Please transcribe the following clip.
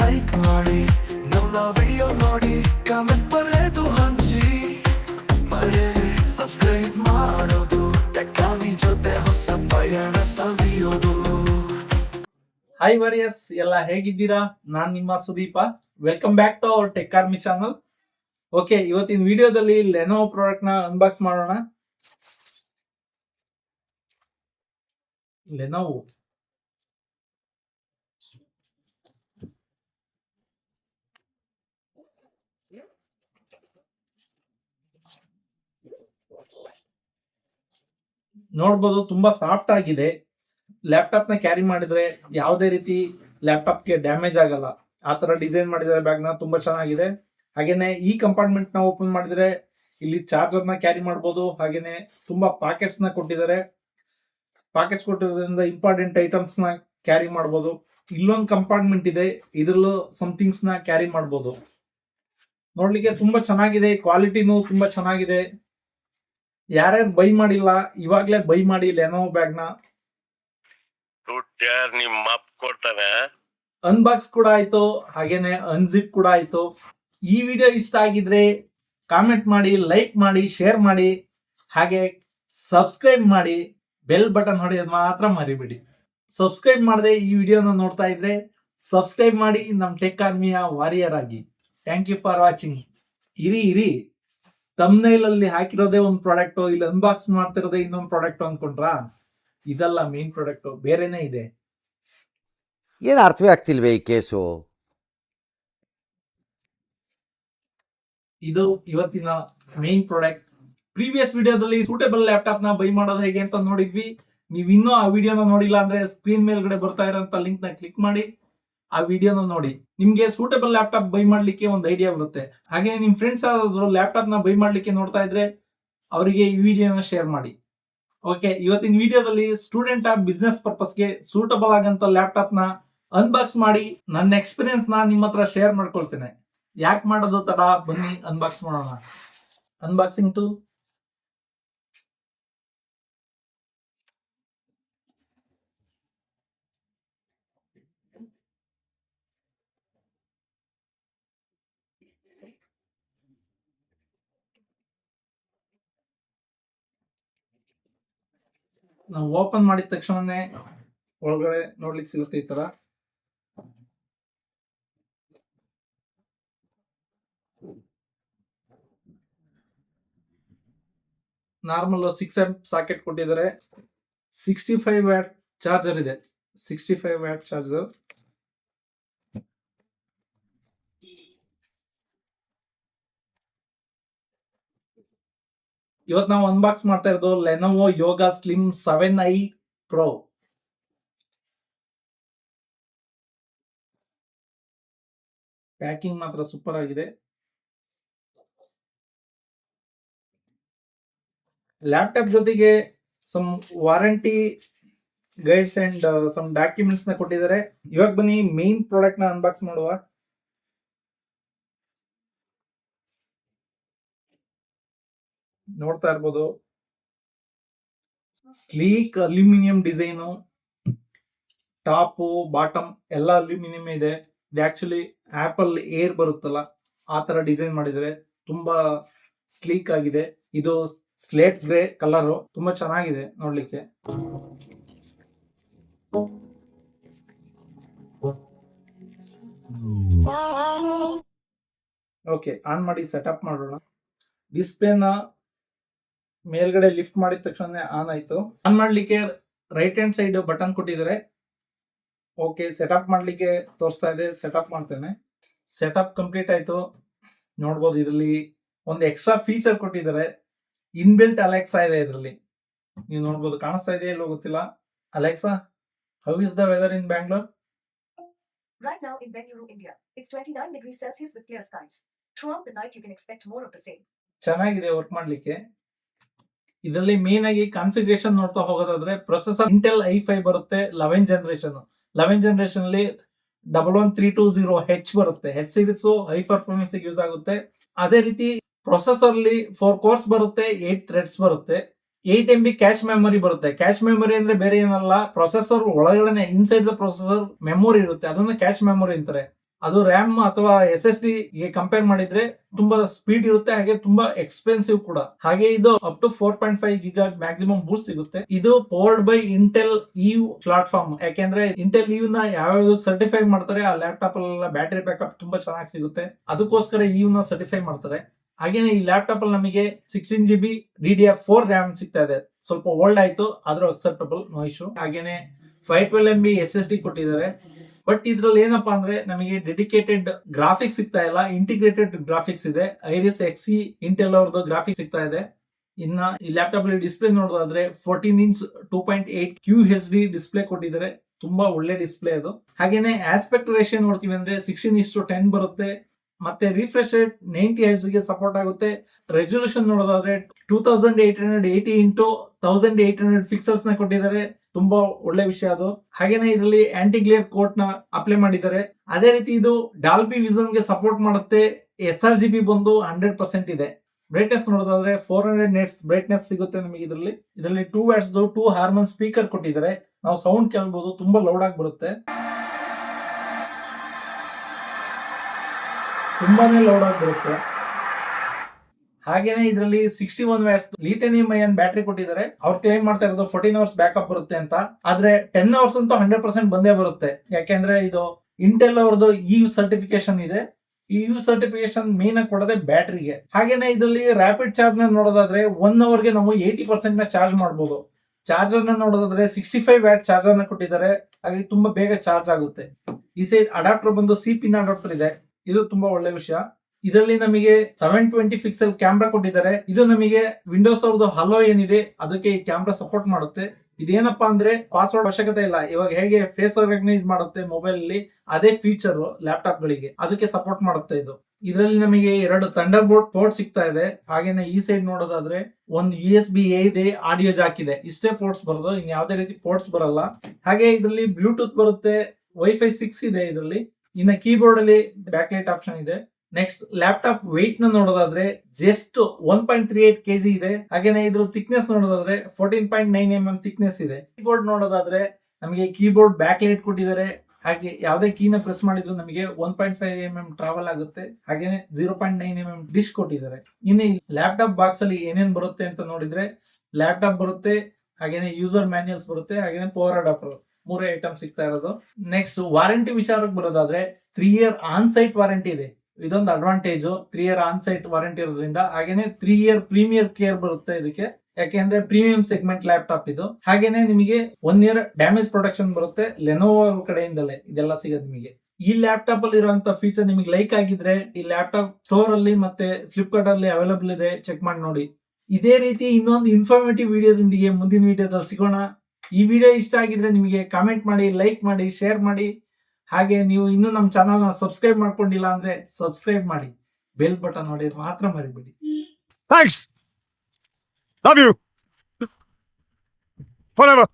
Like ಮಾಡೋದು. ಜೊತೆ hi warriors ಎಲ್ಲ ಹೇಗಿದ್ದೀರಾ? ನಾನ್ ನಿಮ್ಮ Sudeep. Welcome back to our tech army channel okay ಇವತ್ತಿನ ವಿಡಿಯೋದಲ್ಲಿ ಲೆನೋ ಪ್ರಾಡಕ್ಟ್ನ ಅನ್ಬಾಕ್ಸ್ ಮಾಡೋಣ. ಲೆನೋವು ನೋಡ್ಬೋದು, ತುಂಬಾ ಸಾಫ್ಟ್ ಆಗಿದೆ. ಲ್ಯಾಪ್ಟಾಪ್ನ ಕ್ಯಾರಿ ಮಾಡಿದ್ರೆ ಯಾವುದೇ ರೀತಿ ಲ್ಯಾಪ್ಟಾಪ್ಗೆ ಡ್ಯಾಮೇಜ್ ಆಗಲ್ಲ. ಆ ತರ ಡಿಸೈನ್ ಮಾಡಿದ್ದಾರೆ ಬ್ಯಾಗ್ನ ತುಂಬಾ ಚೆನ್ನಾಗಿದೆ. ಹಾಗೇನೆ ಈ ಕಂಪಾರ್ಟ್ಮೆಂಟ್ನ ಓಪನ್ ಮಾಡಿದ್ರೆ ಇಲ್ಲಿ ಚಾರ್ಜರ್ನ ಕ್ಯಾರಿ ಮಾಡಬಹುದು ಹಾಗೇನೆ ತುಂಬಾ ಪಾಕೆಟ್ಸ್ನ ಕೊಟ್ಟಿದ್ದಾರೆ. ಪಾಕೆಟ್ಸ್ ಕೊಟ್ಟಿರೋದ್ರಿಂದ ಇಂಪಾರ್ಟೆಂಟ್ ಐಟಮ್ಸ್ನ ಕ್ಯಾರಿ ಮಾಡಬಹುದು ಇಲ್ಲೊಂದು ಕಂಪಾರ್ಟ್ಮೆಂಟ್ ಇದೆ. ಇದ್ರಲ್ಲೂ ಸಮಥಿಂಗ್ಸ್ನ ಕ್ಯಾರಿ ಮಾಡಬಹುದು ನೋಡ್ಲಿಕ್ಕೆ ತುಂಬಾ ಚೆನ್ನಾಗಿದೆ ಕ್ವಾಲಿಟಿನೂ ತುಂಬಾ ಚೆನ್ನಾಗಿದೆ. ಯಾರ್ಯಾರು ಬೈ ಮಾಡಿಲ್ಲ ಇವಾಗ್ಲೇ ಬೈ ಮಾಡಿ ಲೆನೋ ಬ್ಯಾಗ್ನ. ಅನ್ಬಾಕ್ಸ್ ಕೂಡ ಆಯ್ತು ಹಾಗೇನೆ ಅನ್ಜಿಪ್ ಕೂಡ ಆಯ್ತು. ಈ ವಿಡಿಯೋ ಇಷ್ಟ ಆಗಿದ್ರೆ ಕಾಮೆಂಟ್ ಮಾಡಿ ಲೈಕ್ ಮಾಡಿ ಶೇರ್ ಮಾಡಿ ಹಾಗೆ ಸಬ್ಸ್ಕ್ರೈಬ್ ಮಾಡಿ ಬೆಲ್ ಬಟನ್ ಹೊಡೆಯೋದು ಮಾತ್ರ ಮರಿಬೇಡಿ. ಸಬ್ಸ್ಕ್ರೈಬ್ ಮಾಡದೆ ಈ ವಿಡಿಯೋನ ನೋಡ್ತಾ ಇದ್ರೆ ಸಬ್ಸ್ಕ್ರೈಬ್ ಮಾಡಿ ನಮ್ಮ ಟೆಕ್ ಆರ್ಮಿಯ ವಾರಿಯರ್ ಆಗಿ. ಥ್ಯಾಂಕ್ ಯು ಫಾರ್ ವಾಚಿಂಗ್ ಇರಿ ಇರಿ. ತಮ್ನೈಲ್ ಅಲ್ಲಿ ಹಾಕಿರೋದೇ ಒಂದು ಪ್ರಾಡಕ್ಟು ಇಲ್ಲಿ ಅನ್ಬಾಕ್ಸ್ ಮಾಡ್ತಿರೋದೇ ಇನ್ನೊಂದು ಪ್ರಾಡಕ್ಟ್ ಅನ್ಕೊಂಡ್ರಾ? ಇದಲ್ಲ ಮೇನ್ ಪ್ರಾಡಕ್ಟ್ ಬೇರೆನೇ ಇದೆ. ಏನು ಅರ್ಥವೇ ಆಗ್ತಿಲ್ವೇ ಈ ಕೇಸು? ಇದು ಇವತ್ತಿನ ಮೇನ್ ಪ್ರಾಡಕ್ಟ್ ಪ್ರೀವಿಯಸ್ ವಿಡಿಯೋದಲ್ಲಿ ಸೂಟೇಬಲ್ ಲ್ಯಾಪ್ಟಾಪ್ನ ಬೈ ಮಾಡೋದು ಹೇಗೆ ಅಂತ ನೋಡಿದ್ವಿ. ನೀವು ಇನ್ನೂ ಆ ವಿಡಿಯೋನ ನೋಡಿಲ್ಲ ಅಂದ್ರೆ ಸ್ಕ್ರೀನ್ ಮೇಲ್ಗಡೆ ಬರ್ತಾ ಇರೋಂತ ಲಿಂಕ್ನ ಕ್ಲಿಕ್ ಮಾಡಿ. ಆ ವಿಡಿಯೋನ ನೋಡಿ. ನಿಮ್ಗೆ ಸೂಟಬಲ್ ಲ್ಯಾಪ್ಟಾಪ್ ಬೈ ಮಾಡ್ಲಿಕ್ಕೆ ಒಂದು ಐಡಿಯಾ ಬರುತ್ತೆ. ಹಾಗೆ ನಿಮ್ ಫ್ರೆಂಡ್ಸ್ ಆದ್ರು ಲ್ಯಾಪ್ಟಾಪ್ನ ಬೈ ಮಾಡ್ಲಿಕ್ಕೆ ನೋಡ್ತಾ ಇದ್ರೆ ಅವರಿಗೆ ಈ ವಿಡಿಯೋನ ಶೇರ್ ಮಾಡಿ. ಓಕೆ ಇವತ್ತಿನ ವಿಡಿಯೋದಲ್ಲಿ ಸ್ಟೂಡೆಂಟ್ ಆಫ್ ಬಿಸ್ನೆಸ್ ಪರ್ಪಸ್ಗೆ ಸೂಟಬಲ್ ಆಗಂತ ಲ್ಯಾಪ್ಟಾಪ್ನ ಅನ್ಬಾಕ್ಸ್ ಮಾಡಿ ನನ್ನ ಎಕ್ಸ್ಪೀರಿಯನ್ಸ್ನ ನಿಮ್ಮ ಹತ್ರ ಶೇರ್ ಮಾಡ್ಕೊಳ್ತೇನೆ. ಯಾಕೆ ಮಾಡೋದು ತಡ? ಬನ್ನಿ ಅನ್ಬಾಕ್ಸ್ ಮಾಡೋಣ. ಅನ್ಬಾಕ್ಸಿಂಗ್ ಟು ನಾವು ಓಪನ್ ಮಾಡಿದ ತಕ್ಷಣನೇ ಒಳಗಡೆ ನೋಡ್ಲಿಕ್ಕೆ ಸಿಗುತ್ತೆ ಈ ತರ. ನಾರ್ಮಲ್ ಸಿಕ್ಸ್ ಎಂ ಸಾಕೆಟ್ ಕೊಟ್ಟಿದ್ದಾರೆ. ಸಿಕ್ಸ್ಟಿ ಫೈವ್ ವ್ಯಾಟ್ ಚಾರ್ಜರ್ ಇದೆ. ಸಿಕ್ಸ್ಟಿ ಫೈವ್ ವ್ಯಾಟ್ ಚಾರ್ಜರ್ ಇವತ್ತು ನಾವು ಅನ್ಬಾಕ್ಸ್ ಮಾಡ್ತಾ ಇರೋದು Lenovo Yoga Slim seven I Pro packing ಮಾತ್ರ ಸೂಪರ್ ಆಗಿದೆ. ಲ್ಯಾಪ್ಟಾಪ್ ಜೊತೆಗೆ some warranty guides and some ಡಾಕ್ಯುಮೆಂಟ್ಸ್ನ ಕೊಟ್ಟಿದ್ದಾರೆ. ಇವಾಗ ಬನ್ನಿ ಮೇನ್ ಪ್ರಾಡಕ್ಟ್ನ ಅನ್ಬಾಕ್ಸ್ ಮಾಡುವ. ನೋಡ್ತಾ ಇರ್ಬೋದು. Sleek aluminium design top bottom ಎಲ್ಲ ಅಲ್ಯೂಮಿನಿಯಂ ಇದೆ. ಇದು ಆಕ್ಚುಲಿ ಆಪಲ್ ಏರ್ ಬರುತ್ತಲ್ಲ ಆ ತರ ಡಿಸೈನ್ ಮಾಡಿದ್ದಾರೆ. ತುಂಬಾ ಸ್ಲೀಕ್ ಆಗಿದೆ. ಇದು ಸ್ಲೇಟ್ ಗ್ರೇ ಕಲರು. ತುಂಬಾ ಚೆನ್ನಾಗಿದೆ ನೋಡ್ಲಿಕ್ಕೆ. ಓಕೆ ಆನ್ ಮಾಡಿ ಸೆಟಪ್ ಮಾಡೋಣ. ಡಿಸ್ಪ್ಲೇನ ಮೇಲ್ಗಡೆ ಲಿಫ್ಟ್ ಮಾಡಿದ ತಕ್ಷಣ ಆನ್ ಆಯ್ತು. ಆನ್ ಮಾಡ್ಲಿಕ್ಕೆ ರೈಟ್ ಹ್ಯಾಂಡ್ ಸೈಡ್ ಬಟನ್ ಕೊಟ್ಟಿದ್ದಾರೆ. ಓಕೆ ಸೆಟಪ್ ಮಾಡ್ಲಿಕ್ಕೆ ತೋರಿಸ್ತಾ ಇದೆ. ಸೆಟಪ್ ಮಾಡ್ತೇನೆ. ಸೆಟಪ್ ಕಂಪ್ಲೀಟ್ ಆಯ್ತು. ನೋಡ್ಬೋದು ಇದರಲ್ಲಿ ಒಂದು ಎಕ್ಸ್ಟ್ರಾ ಫೀಚರ್ ಕೊಟ್ಟಿದ್ದಾರೆ. ಇನ್ಬಿಲ್ಟ್ ಅಲೆಕ್ಸಾ ಇದೆ ಇದರಲ್ಲಿ. ನೀವು ನೋಡ್ಬೋದು ಕಾಣಿಸ್ತಾ ಇದೆ ಎಲ್ಲೋ ಗೊತ್ತಿಲ್ಲ. Alexa how is the weather in Bangalore Right now in Bengaluru, India, it's 29 degrees Celsius with clear skies. Throughout the night, you can expect more of the same. ಚೆನ್ನಾಗಿದೆ ವರ್ಕ್ ಮಾಡ್ಲಿಕ್ಕೆ. ಇದರಲ್ಲಿ ಮೇನ್ ಆಗಿ ಕಾನ್ಫಿಗರೇಷನ್ ನೋಡ್ತಾ ಹೋಗೋದಾದ್ರೆ processor Intel i five ಬರುತ್ತೆ eleven generation eleven generation ಅಲ್ಲಿ double one three two zero H ಬರುತ್ತೆ. H series high performance use ಆಗುತ್ತೆ. ಅದೇ ರೀತಿ ಪ್ರೊಸೆಸರ್ ಅಲ್ಲಿ ಫೋರ್ ಕೋರ್ಸ್ ಬರುತ್ತೆ ಏಟ್ ಥ್ರೆಡ್ಸ್ ಬರುತ್ತೆ. Eight M B cache memory ಬರುತ್ತೆ. ಕ್ಯಾಶ್ ಮೆಮೊರಿ ಅಂದ್ರೆ ಬೇರೆ ಏನಲ್ಲ ಪ್ರೊಸೆಸರ್ ಒಳಗಡೆ ಇನ್ಸೈಡ್ ದ ಪ್ರೊಸೆಸರ್ ಮೆಮೊರಿ ಇರುತ್ತೆ. ಅದನ್ನ ಕ್ಯಾಶ್ ಮೆಮೊರಿ ಅಂತಾರೆ. ಅದು ರ್ಯಾಮ್ ಅಥವಾ ಎಸ್ ಎಸ್ ಡಿ ಗೆ ಕಂಪೇರ್ ಮಾಡಿದ್ರೆ ತುಂಬಾ ಸ್ಪೀಡ್ ಇರುತ್ತೆ, ಹಾಗೆ ತುಂಬಾ ಎಕ್ಸ್ಪೆನ್ಸಿವ್ ಕೂಡ. ಹಾಗೆ ಇದು up to four point five giga maximum boost ಸಿಗುತ್ತೆ. ಇದು powered by Intel Evo platform ಯಾಕೆಂದ್ರೆ ಇಂಟೆಲ್ ಇವ್ನ ಯಾವ ಸರ್ಟಿಫೈ ಮಾಡ್ತಾರೆ, ಆ ಲ್ಯಾಪ್ಟಾಪ್ ಅಲ್ಲೆಲ್ಲ ಬ್ಯಾಟರಿ ಬ್ಯಾಕಪ್ ತುಂಬಾ ಚೆನ್ನಾಗಿ ಸಿಗುತ್ತೆ. ಅದಕ್ಕೋಸ್ಕರ ಇವ್ನ ಸರ್ಟಿಫೈ ಮಾಡ್ತಾರೆ. ಹಾಗೇನೆ ಈ ಲ್ಯಾಪ್ಟಾಪ್ ಅಲ್ಲಿ ನಮಗೆ sixteen G B D D R four RAM ಸಿಗ್ತಾ ಇದೆ. ಸ್ವಲ್ಪ ಓಲ್ಡ್ ಆಯ್ತು, ಆದ್ರೂ ಅಕ್ಸೆಪ್ಟಬಲ್ ನೋ ಇಶ್ಯೂ ಹಾಗೇನೆ five twelve M B S S D ಕೊಟ್ಟಿದ್ದಾರೆ. ಬಟ್ ಇದ್ರಲ್ಲಿ ಏನಪ್ಪಾ ಅಂದ್ರೆ ನಮಗೆ ಡೆಡಿಕೇಟೆಡ್ ಗ್ರಾಫಿಕ್ಸ್ ಸಿಗ್ತಾ ಇಲ್ಲ ಇಂಟಿಗ್ರೇಟೆಡ್ ಗ್ರಾಫಿಕ್ಸ್ ಇದೆ. ಐರಿಸ್ ಎಕ್ಸಿ ಇಂಟೆಲ್ ಅವ್ರದ್ದು ಗ್ರಾಫಿಕ್ಸ್ ಸಿಗ್ತಾ ಇದೆ. ಇನ್ನ ಈ ಲ್ಯಾಪ್ಟಾಪ್ ಅಲ್ಲಿ ಡಿಸ್ಪ್ಲೇ ನೋಡೋದಾದ್ರೆ fourteen inch two point eight Q H D display ಕೊಟ್ಟಿದ್ದಾರೆ. ತುಂಬಾ ಒಳ್ಳೆ ಡಿಸ್ಪ್ಲೇ ಅದು. ಹಾಗೇನೆ ಆಸ್ಪೆಕ್ಟ್ ರೇಷನ್ ನೋಡ್ತೀವಿ ಅಂದ್ರೆ ಸಿಕ್ಸ್ಟೀನ್ ಇಷ್ಟು ಟೆನ್ ಬರುತ್ತೆ. ಮತ್ತೆ ರಿಫ್ರೆಶ್ ರೇಟ್ ನೈಂಟಿ ಹೆಚ್ಗೆ ಸಪೋರ್ಟ್ ಆಗುತ್ತೆ. ರೆಸೊಲ್ಯೂಷನ್ ನೋಡೋದಾದ್ರೆ two thousand eight hundred eighty into thousand eight hundred ಪಿಕ್ಸಲ್ಸ್ನ ಕೊಟ್ಟಿದ್ದಾರೆ. ತುಂಬಾ ಒಳ್ಳೆ ವಿಷಯ ಅದು. ಹಾಗೇನೆ ಇದರಲ್ಲಿ ಆಂಟಿ ಗ್ಲೇರ್ ಕೋಟ್ನ ಅಪ್ಲೈ ಮಾಡಿದ್ದಾರೆ. ಅದೇ ರೀತಿ ಇದು ಡಾಲ್ಬಿ ವಿಸನ್ಗೆ ಸಪೋರ್ಟ್ ಮಾಡುತ್ತೆ. ಎಸ್ ಆರ್ ಜಿ ಬಿ ಬಂದು ಹಂಡ್ರೆಡ್ ಪರ್ಸೆಂಟ್ ಇದೆ. ಬ್ರೈಟ್ನೆಸ್ ನೋಡೋದಾದ್ರೆ ಫೋರ್ ಹಂಡ್ರೆಡ್ ನೆಟ್ಸ್ ಬ್ರೈಟ್ನೆಸ್ ಸಿಗುತ್ತೆ ನಿಮಗೆ ಇದರಲ್ಲಿ. ಇದರಲ್ಲಿ two watts two Harman speaker ಕೊಟ್ಟಿದ್ದಾರೆ. ನಾವು ಸೌಂಡ್ ಕೇಳ್ಬೋದು, ತುಂಬಾ ಲೌಡ್ ಆಗಿ ಬರುತ್ತೆ. ತುಂಬಾನೇ ಲೌಡ್ ಆಗಿ ಬರುತ್ತೆ. ಹಾಗೇನೆ ಇದರಲ್ಲಿ sixty one watts lithium ion battery ಕೊಟ್ಟಿದ್ದಾರೆ. ಅವ್ರು ಕ್ಲೈಮ್ ಮಾಡ್ತಾ ಇರೋದು ಫೋರ್ಟೀನ್ ಅವರ್ಸ್ ಬ್ಯಾಕಪ್ ಬರುತ್ತೆ ಅಂತ. ಆದ್ರೆ ಟೆನ್ ಅವರ್ಸ್ ಅಂತೂ ಹಂಡ್ರೆಡ್ ಪರ್ಸೆಂಟ್ ಬಂದೇ ಬರುತ್ತೆ. ಯಾಕೆಂದ್ರೆ ಇದು ಇಂಟೆಲ್ ಅವ್ರದ್ದು ಇ ಸರ್ಟಿಫಿಕೇಶನ್ ಇದೆ. ಈ ಯು ಸರ್ಟಿಫಿಕೇಶನ್ ಮೇನ್ ಆಗಿ ಕೊಡೋದೆ ಬ್ಯಾಟ್ರಿಗೆ ಹಾಗೇನೆ ಇದರಲ್ಲಿ ರ್ಯಾಪಿಡ್ ಚಾರ್ಜ್ನ ನೋಡೋದಾದ್ರೆ ಒನ್ ಅವರ್ಗೆ ನಾವು ಏಯ್ಟಿ ಪರ್ಸೆಂಟ್ನ ಚಾರ್ಜ್ ಮಾಡಬಹುದು ಚಾರ್ಜರ್ನ ನೋಡೋದಾದ್ರೆ ಸಿಕ್ಸ್ಟಿ ಫೈವ್ ವ್ಯಾಟ್ ಚಾರ್ಜರ್ನ ಕೊಟ್ಟಿದ್ದಾರೆ. ಹಾಗೆ ತುಂಬಾ ಬೇಗ ಚಾರ್ಜ್ ಆಗುತ್ತೆ. ಈ ಸೈಡ್ ಅಡಾಪ್ಟರ್ ಬಂದು ಸಿ ಪಿನ್ ಅಡಾಪ್ಟರ್ ಇದೆ. ಇದು ತುಂಬಾ ಒಳ್ಳೆ ವಿಷಯ. ಇದರಲ್ಲಿ ನಮಗೆ ಸೆವೆನ್ ಟ್ವೆಂಟಿ ಪಿಕ್ಸೆಲ್ ಕ್ಯಾಮ್ರಾ ಕೊಟ್ಟಿದ್ದಾರೆ. ಇದು ನಮಗೆ ವಿಂಡೋಸ್ ಅವ್ರದ್ದು ಹಲೋ ಏನಿದೆ, ಅದಕ್ಕೆ ಈ ಕ್ಯಾಮ್ರಾ ಸಪೋರ್ಟ್ ಮಾಡುತ್ತೆ. ಇದೇನಪ್ಪಾ ಅಂದ್ರೆ ಪಾಸ್ವರ್ಡ್ ಅವಶ್ಯಕತೆ ಇಲ್ಲ. ಇವಾಗ ಹೇಗೆ ಫೇಸ್ ರೆಕಗ್ನೈಸ್ ಮಾಡುತ್ತೆ ಮೊಬೈಲ್ ಅಲ್ಲಿ, ಅದೇ ಫೀಚರ್ ಲ್ಯಾಪ್ಟಾಪ್ ಗಳಿಗೆ. ಅದಕ್ಕೆ ಸಪೋರ್ಟ್ ಮಾಡುತ್ತೆ ಇದು. ಇದರಲ್ಲಿ ನಮಗೆ ಎರಡು ತಂಡರ್ ಬೋರ್ಡ್ ಪೋರ್ಟ್ ಸಿಗ್ತಾ ಇದೆ. ಹಾಗೇನೆ ಈ ಸೈಡ್ ನೋಡೋದಾದ್ರೆ ಒಂದು ಯು ಎಸ್ ಬಿ ಎ ಇದೆ ಆಡಿಯೋ ಜಾಕ್ ಇದೆ. ಇಷ್ಟೇ ಪೋರ್ಟ್ಸ್ ಬರೋದು, ಇನ್ ಯಾವುದೇ ರೀತಿ ಪೋರ್ಟ್ಸ್ ಬರಲ್ಲ. ಹಾಗೆ ಇದರಲ್ಲಿ ಬ್ಲೂಟೂತ್ ಬರುತ್ತೆ ವೈಫೈ ಸಿಕ್ಸ್ ಇದೆ ಇದರಲ್ಲಿ. ಇನ್ನ ಕೀಬೋರ್ಡ್ ಅಲ್ಲಿ ಬ್ಯಾಕ್ ಲೈಟ್ ಆಪ್ಷನ್ ಇದೆ. ನೆಕ್ಸ್ಟ್ ಲ್ಯಾಪ್ಟಾಪ್ ವೆಯ್ಟ್ನ ನೋಡೋದಾದ್ರೆ just one point three eight KG ಇದೆ. ಹಾಗೇನೆ ಇದ್ರ ಥಿಕ್ನೆಸ್ ನೋಡೋದಾದ್ರೆ fourteen point nine M M thickness ಇದೆ. ಕೀಬೋರ್ಡ್ ನೋಡೋದಾದ್ರೆ ನಮಗೆ ಕೀಬೋರ್ಡ್ ಬ್ಯಾಕ್ ಲೈಟ್ ಕೊಟ್ಟಿದ್ದಾರೆ. ಹಾಗೆ ಯಾವುದೇ ಕೀನ ಪ್ರೆಸ್ ಮಾಡಿದ್ರು ನಮಗೆ one point five M M travel ಆಗುತ್ತೆ. ಹಾಗೇನೆ zero point nine M M dish ಕೊಟ್ಟಿದ್ದಾರೆ. ಇನ್ನು ಲ್ಯಾಪ್ಟಾಪ್ ಬಾಕ್ಸ್ ಅಲ್ಲಿ ಏನೇನ್ ಬರುತ್ತೆ ಅಂತ ನೋಡಿದ್ರೆ ಲ್ಯಾಪ್ಟಾಪ್ ಬರುತ್ತೆ, ಹಾಗೇನೆ ಯೂಸರ್ ಮ್ಯಾನ್ಯಲ್ಸ್ ಬರುತ್ತೆ, ಹಾಗೇನೆ ಪವರ್ ಅಡಾಪ್ಟರ್ ಮೂರೇ ಐಟಮ್ ಸಿಗ್ತಾ ಇರೋದು. ನೆಕ್ಸ್ಟ್ ವಾರಂಟಿ ವಿಚಾರಕ್ಕೆ ಬರೋದಾದ್ರೆ three year on site warranty ಇದೆ. ಇದೊಂದು advantage three year on site warranty ಇರೋದ್ರಿಂದ ಹಾಗೇನೆ ತ್ರೀ ಇಯರ್ ಪ್ರೀಮಿಯರ್ ಕೇರ್ ಬರುತ್ತೆ ಇದಕ್ಕೆ. ಯಾಕೆಂದ್ರೆ ಪ್ರೀಮಿಯಂ ಸೆಗ್ಮೆಂಟ್ ಲ್ಯಾಪ್ಟಾಪ್ ಇದು. ಹಾಗೇನೆ ನಿಮಗೆ ಒನ್ ಇಯರ್ ಡ್ಯಾಮೇಜ್ ಪ್ರೊಟೆಕ್ಷನ್ ಬರುತ್ತೆ ಲೆನೋವೋ ಕಡೆಯಿಂದಲೇ ಇದೆಲ್ಲ ಸಿಗೋದು ನಿಮಗೆ. ಈ ಲ್ಯಾಪ್ಟಾಪ್ ಅಲ್ಲಿ ಇರುವಂತ ಫೀಚರ್ ನಿಮಗೆ ಲೈಕ್ ಆಗಿದ್ರೆ ಈ ಲ್ಯಾಪ್ಟಾಪ್ ಸ್ಟೋರ್ ಅಲ್ಲಿ ಮತ್ತೆ ಫ್ಲಿಪ್ಕಾರ್ಟ್ ಅಲ್ಲಿ ಅವೈಲಬಲ್ ಇದೆ ಚೆಕ್ ಮಾಡಿ ನೋಡಿ. ಇದೇ ರೀತಿ ಇನ್ನೊಂದು ಇನ್ಫಾರ್ಮೇಟಿವ್ ವಿಡಿಯೋದೊಂದಿಗೆ ಮುಂದಿನ ವಿಡಿಯೋದಲ್ಲಿ ಸಿಗೋಣ. ಈ ವಿಡಿಯೋ ಇಷ್ಟ ಆಗಿದ್ರೆ ನಿಮಗೆ ಕಾಮೆಂಟ್ ಮಾಡಿ ಲೈಕ್ ಮಾಡಿ ಶೇರ್ ಮಾಡಿ. ಹಾಗೆ ನೀವು ಇನ್ನೂ ನಮ್ಮ ಚಾನಲ್ನ ಸಬ್ಸ್ಕ್ರೈಬ್ ಮಾಡ್ಕೊಂಡಿಲ್ಲ ಅಂದ್ರೆ ಸಬ್ಸ್ಕ್ರೈಬ್ ಮಾಡಿ. ಬೆಲ್ ಬಟನ್ ನೋಡಿ ಮಾತ್ರ ಮರಿಬೇಡಿ. Love you for Forever.